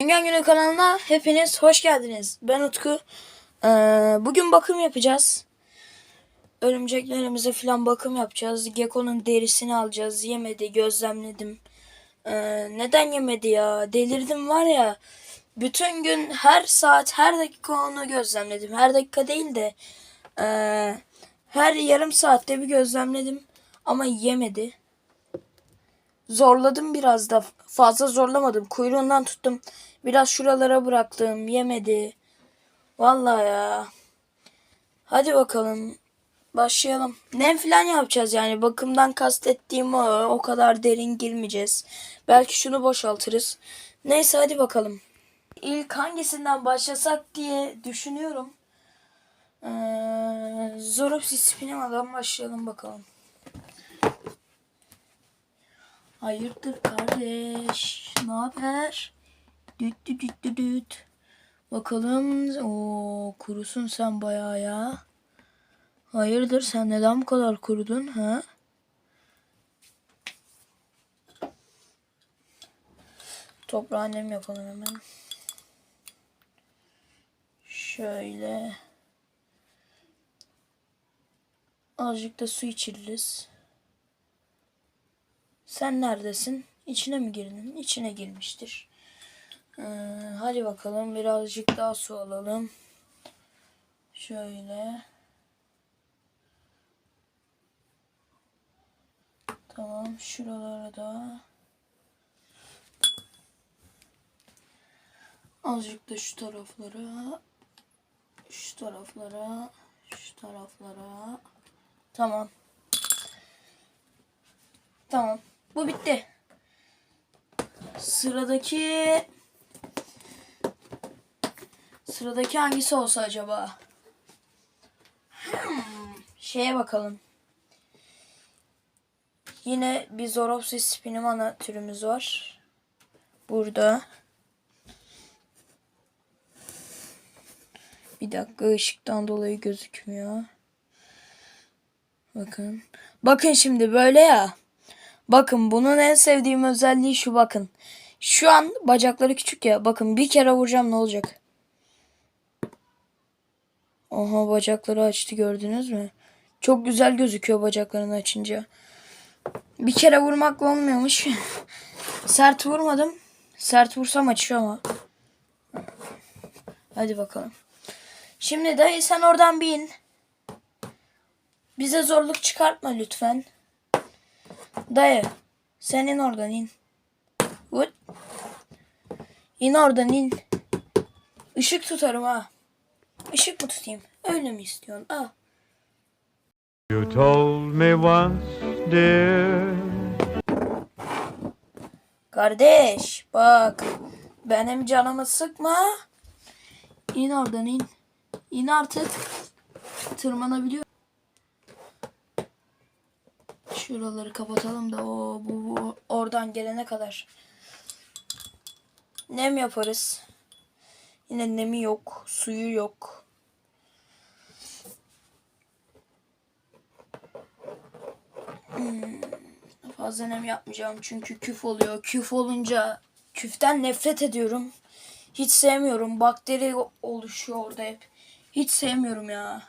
Yengen Günü kanalına hepiniz hoş geldiniz. Ben Utku. Ee, bugün bakım yapacağız. Örümceklerimize falan bakım yapacağız. Gekko'nun derisini alacağız. Yemedi, gözlemledim. Ee, neden yemedi ya? Delirdim var ya. Bütün gün her saat, her dakika onu gözlemledim. Her dakika değil de ee, her yarım saatte bir gözlemledim. Ama yemedi. Zorladım biraz da fazla zorlamadım. Kuyruğundan tuttum. Biraz şuralara bıraktım. Yemedi. Vallahi ya. Hadi bakalım. Başlayalım. Nem falan yapacağız yani. Bakımdan kastettiğim o. O kadar derin girmeyeceğiz. Belki şunu boşaltırız. Neyse hadi bakalım. İlk hangisinden başlasak diye düşünüyorum. Ee, Zoropsis Spinama'dan başlayalım bakalım. Hayırdır kardeş? Ne haber? Düt düt düt düt düt. Bakalım. o kurusun sen bayağı ya. Hayırdır sen neden bu kadar kurudun ha? Toprağı nem yapalım hemen. Şöyle. Azıcık da su içiririz. Sen neredesin? İçine mi girdin? İçine girmiştir. Ee, hadi bakalım birazcık daha su alalım. Şöyle. Tamam şuralara da. Azıcık da şu taraflara. Şu taraflara. Şu taraflara. Tamam. Tamam. Bu bitti. Sıradaki sıradaki hangisi olsa acaba? Hmm, şeye bakalım. Yine bir Zoropsis spinimana türümüz var. Burada. Bir dakika ışıktan dolayı gözükmüyor. Bakın. Bakın şimdi böyle ya. Bakın bunun en sevdiğim özelliği şu bakın. Şu an bacakları küçük ya. Bakın bir kere vuracağım ne olacak? Oha bacakları açtı gördünüz mü? Çok güzel gözüküyor bacaklarını açınca. Bir kere vurmakla olmuyormuş. Sert vurmadım. Sert vursam açıyor ama. Hadi bakalım. Şimdi dayı sen oradan bir in. Bize zorluk çıkartma lütfen. Dayı sen in oradan in. Vut. İn oradan in. Işık tutarım ha. Işık mı tutayım? Öyle mi istiyorsun? Ah. You told me once, dear, Kardeş bak. Benim canımı sıkma. İn oradan in. İn artık. Tırmanabiliyor. Şuraları kapatalım da o bu, bu oradan gelene kadar. Nem yaparız. Yine nemi yok, suyu yok. Hmm, Fazla nem yapmayacağım çünkü küf oluyor. Küf olunca küften nefret ediyorum. Hiç sevmiyorum. Bakteri oluşuyor orada hep. Hiç sevmiyorum ya.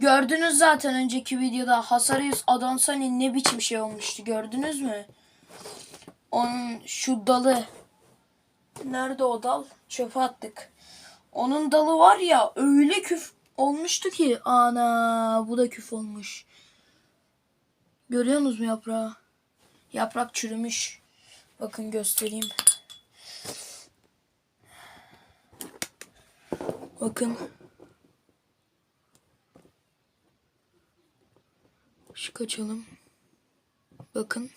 Gördünüz zaten önceki videoda Hasarius Adansani ne biçim şey olmuştu gördünüz mü? Onun şu dalı nerede o dal? Çöpe attık. Onun dalı var ya öyle küf olmuştu ki ana bu da küf olmuş. Görüyorsunuz mu yaprağı? Yaprak çürümüş. Bakın göstereyim. Bakın. Işık açalım. Bakın.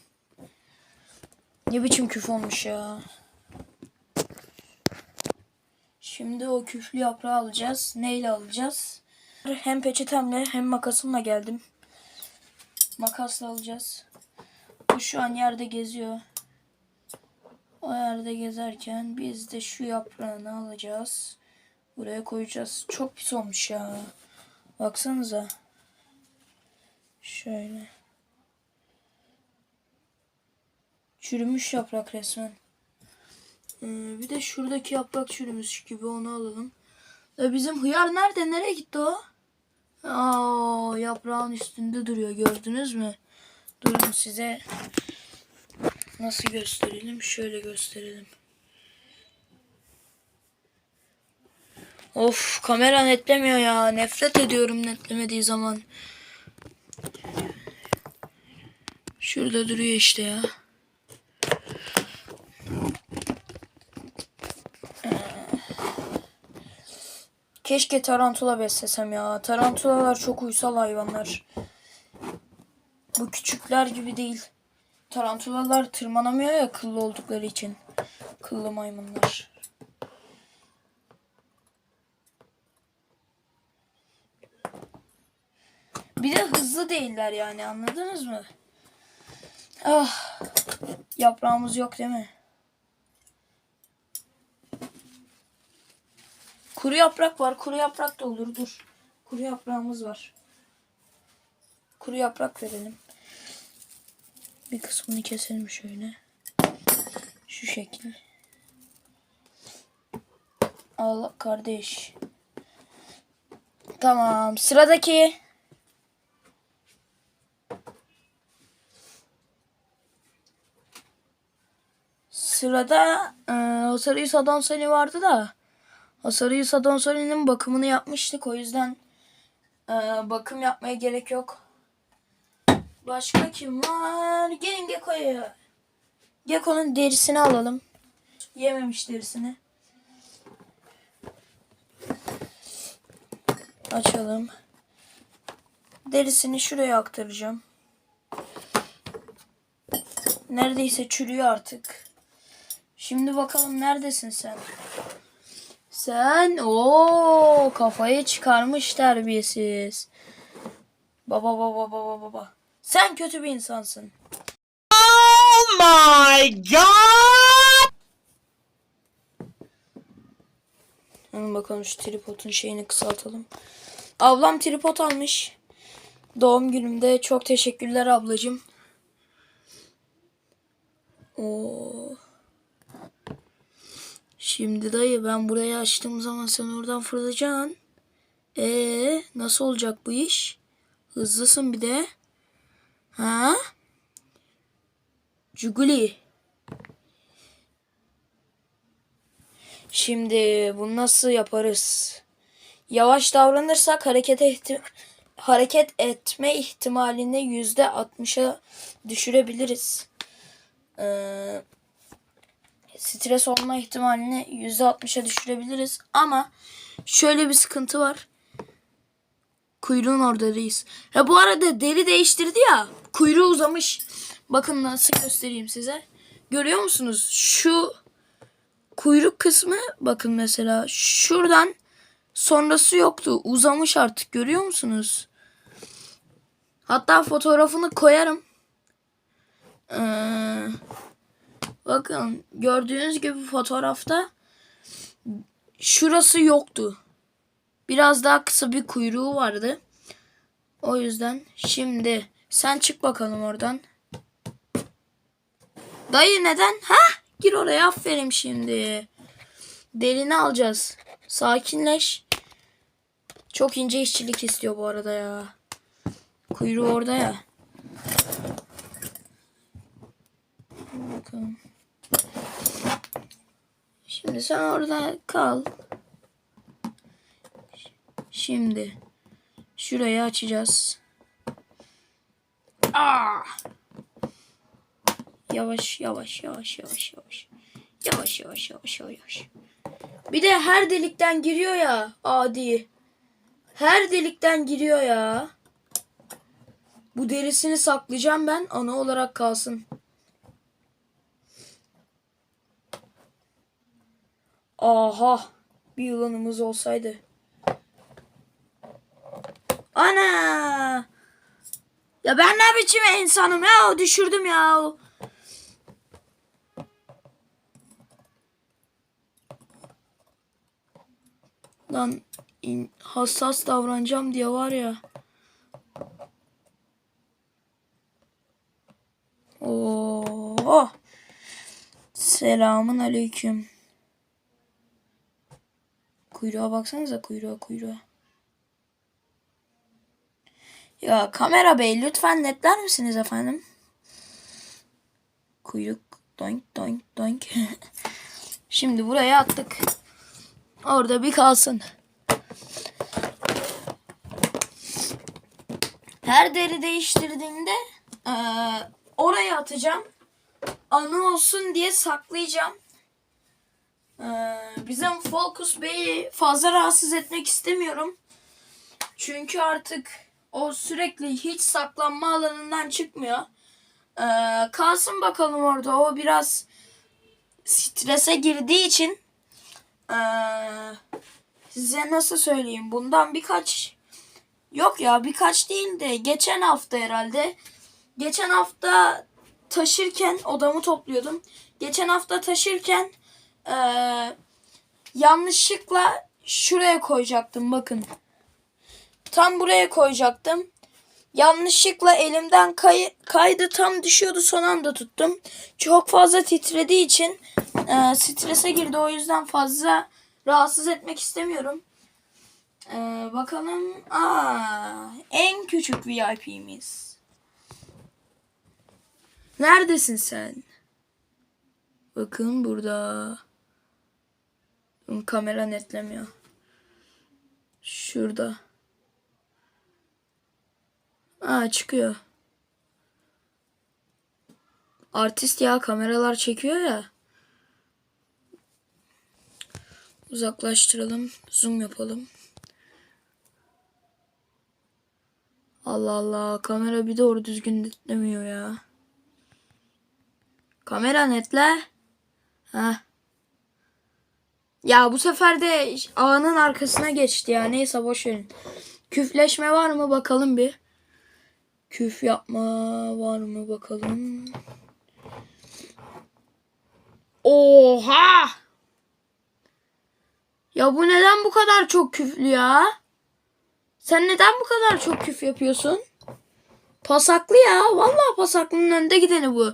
Ne biçim küf olmuş ya. Şimdi o küflü yaprağı alacağız. Neyle alacağız? Hem peçetemle hem makasımla geldim. Makasla alacağız. Bu şu an yerde geziyor. O yerde gezerken biz de şu yaprağını alacağız. Buraya koyacağız. Çok pis olmuş ya. Baksanıza. Şöyle. Çürümüş yaprak resmen. Ee, bir de şuradaki yaprak çürümüş gibi onu alalım. E bizim hıyar nerede? Nereye gitti o? Aa, yaprağın üstünde duruyor. Gördünüz mü? Durun size nasıl gösterelim? Şöyle gösterelim. Of kamera netlemiyor ya. Nefret ediyorum netlemediği zaman. Şurada duruyor işte ya. Keşke tarantula beslesem ya. Tarantulalar çok uysal hayvanlar. Bu küçükler gibi değil. Tarantulalar tırmanamıyor ya kıllı oldukları için. Kıllı maymunlar. Bir de hızlı değiller yani anladınız mı? Ah. Yaprağımız yok değil mi? Kuru yaprak var. Kuru yaprak da olur. Dur. Kuru yaprağımız var. Kuru yaprak verelim. Bir kısmını keselim şöyle. Şu şekil. Al kardeş. Tamam. Sıradaki. Sırada e, Hasarıyı Sadonsani vardı da Hasarıyı Sadonsani'nin bakımını yapmıştık. O yüzden e, bakım yapmaya gerek yok. Başka kim var? Gelin Gekko'ya. Gekko'nun derisini alalım. Yememiş derisini. Açalım. Derisini şuraya aktaracağım. Neredeyse çürüyor artık. Şimdi bakalım neredesin sen? Sen o kafayı çıkarmış terbiyesiz. Baba baba baba baba. Sen kötü bir insansın. Oh my god! Hemen bakalım şu tripodun şeyini kısaltalım. Ablam tripod almış. Doğum günümde çok teşekkürler ablacığım. Oo. Şimdi dayı ben burayı açtığım zaman sen oradan fırlayacaksın. Ee nasıl olacak bu iş? Hızlısın bir de. Ha? Cuguli. Şimdi bunu nasıl yaparız? Yavaş davranırsak hareket ihti- hareket etme ihtimalini yüzde 60'a düşürebiliriz. Ee, stres olma ihtimalini yüzde 60'a düşürebiliriz. Ama şöyle bir sıkıntı var. Kuyruğun orada reis. Ya bu arada deri değiştirdi ya. Kuyruğu uzamış. Bakın nasıl göstereyim size. Görüyor musunuz? Şu kuyruk kısmı bakın mesela şuradan sonrası yoktu. Uzamış artık görüyor musunuz? Hatta fotoğrafını koyarım. Ee, bakın gördüğünüz gibi fotoğrafta şurası yoktu. Biraz daha kısa bir kuyruğu vardı. O yüzden şimdi sen çık bakalım oradan. Dayı neden? Ha? Gir oraya aferin şimdi. Derini alacağız. Sakinleş. Çok ince işçilik istiyor bu arada ya. Kuyruğu orada ya. Bakalım. Şimdi sen orada kal. Şimdi şurayı açacağız. Aa! Yavaş yavaş yavaş yavaş yavaş. Yavaş yavaş yavaş yavaş. Bir de her delikten giriyor ya adi. Her delikten giriyor ya. Bu derisini saklayacağım ben. Ana olarak kalsın. Aha. Bir yılanımız olsaydı. Ana. Ya ben ne biçim insanım ya düşürdüm ya. Lan in- hassas davranacağım diye var ya. Oo. Selamun aleyküm. Kuyruğa baksanıza kuyruğa kuyruğa. Ya kamera bey lütfen netler misiniz efendim? Kuyruk doink doink doink. Şimdi buraya attık. Orada bir kalsın. Her deri değiştirdiğimde eee, oraya atacağım. Anı olsun diye saklayacağım. Eee, bizim Focus Bey'i fazla rahatsız etmek istemiyorum. Çünkü artık o sürekli hiç saklanma alanından çıkmıyor. Eee, kalsın bakalım orada. O biraz strese girdiği için eee, size nasıl söyleyeyim? Bundan birkaç yok ya birkaç değil de geçen hafta herhalde. Geçen hafta taşırken odamı topluyordum. Geçen hafta taşırken eee, yanlışlıkla şuraya koyacaktım bakın. Tam buraya koyacaktım. Yanlışlıkla elimden kay- kaydı tam düşüyordu son anda tuttum. Çok fazla titrediği için e, strese girdi o yüzden fazla rahatsız etmek istemiyorum. E, bakalım. Aa, en küçük VIP'miz. Neredesin sen? Bakın burada. Kamera netlemiyor. Şurada. Aa çıkıyor. Artist ya kameralar çekiyor ya. Uzaklaştıralım. Zoom yapalım. Allah Allah kamera bir doğru düzgün netlemiyor ya. Kamera netle. Ha. Ya bu sefer de ağının arkasına geçti ya. Neyse boş. Küfleşme var mı bakalım bir. Küf yapma var mı bakalım. Oha! Ya bu neden bu kadar çok küflü ya? Sen neden bu kadar çok küf yapıyorsun? Pasaklı ya. Vallahi pasaklının önde gideni bu.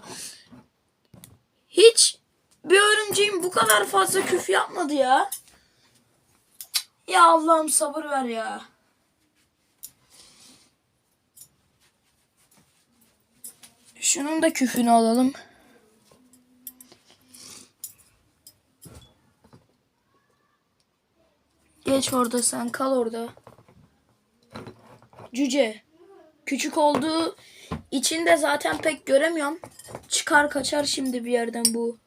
Hiç bir örümceğin bu kadar fazla küf yapmadı ya. Ya Allah'ım sabır ver ya. Şunun da küfünü alalım. Geç orada sen kal orada. Cüce. Küçük olduğu için de zaten pek göremiyorum. Çıkar kaçar şimdi bir yerden bu.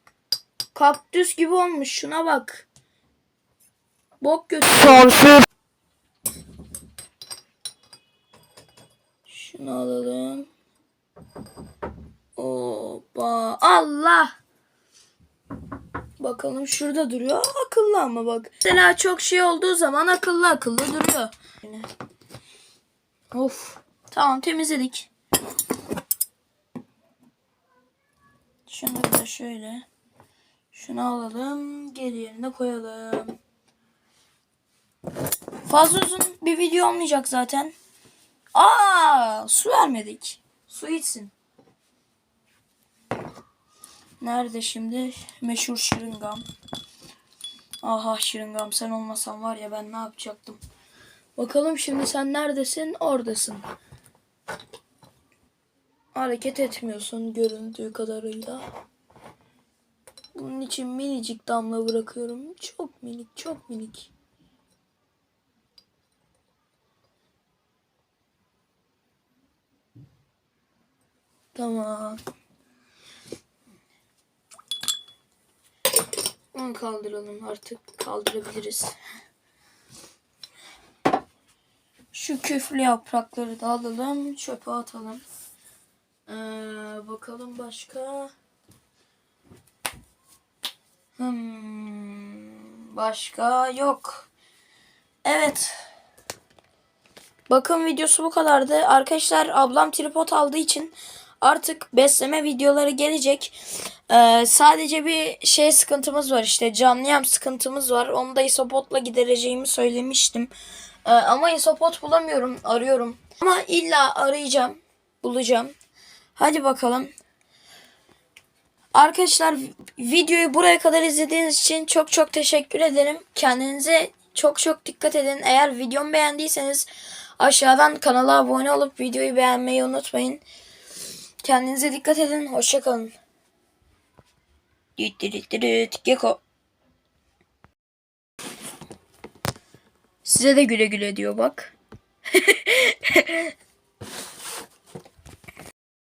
Kaktüs gibi olmuş şuna bak. Bok götür. Şunu alalım. Hoppa. Allah. Bakalım şurada duruyor. Akıllı ama bak. Mesela çok şey olduğu zaman akıllı akıllı duruyor. Of. Tamam temizledik. Şunları da şöyle. Şunu alalım. Geri yerine koyalım. Fazla uzun bir video olmayacak zaten. Aa, su vermedik. Su içsin. Nerede şimdi? Meşhur şırıngam. Aha şırıngam sen olmasan var ya ben ne yapacaktım. Bakalım şimdi sen neredesin? Oradasın. Hareket etmiyorsun göründüğü kadarıyla. Bunun için minicik damla bırakıyorum. Çok minik, çok minik. Tamam. Onu kaldıralım artık. Kaldırabiliriz. Şu küflü yaprakları da alalım. Çöpe atalım. Ee, bakalım başka. Hmm, başka yok. Evet. Bakım videosu bu kadardı. Arkadaşlar ablam tripod aldığı için artık besleme videoları gelecek. Ee, sadece bir şey sıkıntımız var işte canlı yem sıkıntımız var. Onu da isopotla gidereceğimi söylemiştim. Ee, ama isopot bulamıyorum. Arıyorum. Ama illa arayacağım. Bulacağım. Hadi bakalım. Arkadaşlar videoyu buraya kadar izlediğiniz için çok çok teşekkür ederim. Kendinize çok çok dikkat edin. Eğer videomu beğendiyseniz aşağıdan kanala abone olup videoyu beğenmeyi unutmayın. Kendinize dikkat edin. Hoşçakalın. Geko. Size de güle güle diyor bak.